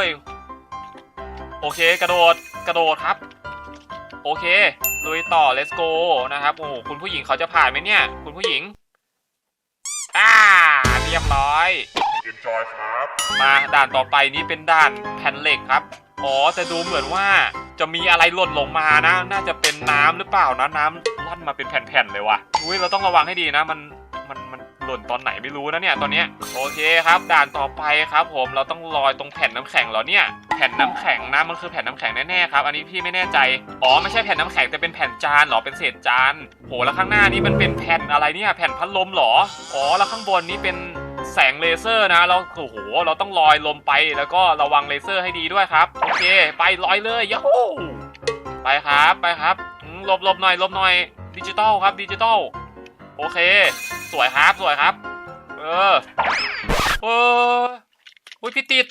ว้ย โอเค กระโดด กระโดดครับ โอเค ลุยต่อ let's go นะครับ โอ้โห คุณผู้หญิงเขาจะผ่านไหมเนี่ย คุณผู้หญิง อ่า เรียบร้อย Enjoy ครับ มาด่านต่อไปนี้เป็นด่านแผ่นเหล็กครับ อ๋อ แต่ดูเหมือนว่าจะมีอะไรหล่นลงมานะ น่าจะเป็นน้ำหรือเปล่านะ น้ำล่อนมาเป็นแผ่นๆเลยว่ะ อุ้ย เราต้องระวังให้ดีนะ มัน มันมันหล่นตอนไหนไม่รู้นะเนี่ยตอนเนี้ยโอเคครับ ด่านต่อไปครับ ผมเราต้องลอยตรงแผ่นน้ำแข็งเหรอเนี่ยแผ่นน้ำแข็งนะมันคือแผ่นน้ำแข็งแน่ๆครับ อันนี้พี่ไม่แน่ใจอ๋อไม่ใช่แผ่นน้ำแข็งแต่เป็นแผ่นจานหรอเป็นเศษจานโหแล้วข้างหน้านี้มันเป็นแผ่นอะไรเนี่ยแผ่นพัดลมหรออ๋อแล้วข้างบนนี้เป็นแสงเลเซอร์นะเราโอ้โหเราต้องลอยลมไปแล้วก็ระวังเลเซอร์ให้ดีด้วยครับโอเค ไปลอยเลยยาฮูไปครับไปครับหลบหลบหน่อยหลบหน่อยดิจิตอลครับดิจิตอลโอเค สวยครับสวยครับ เออเอออุ้ยพี่ติด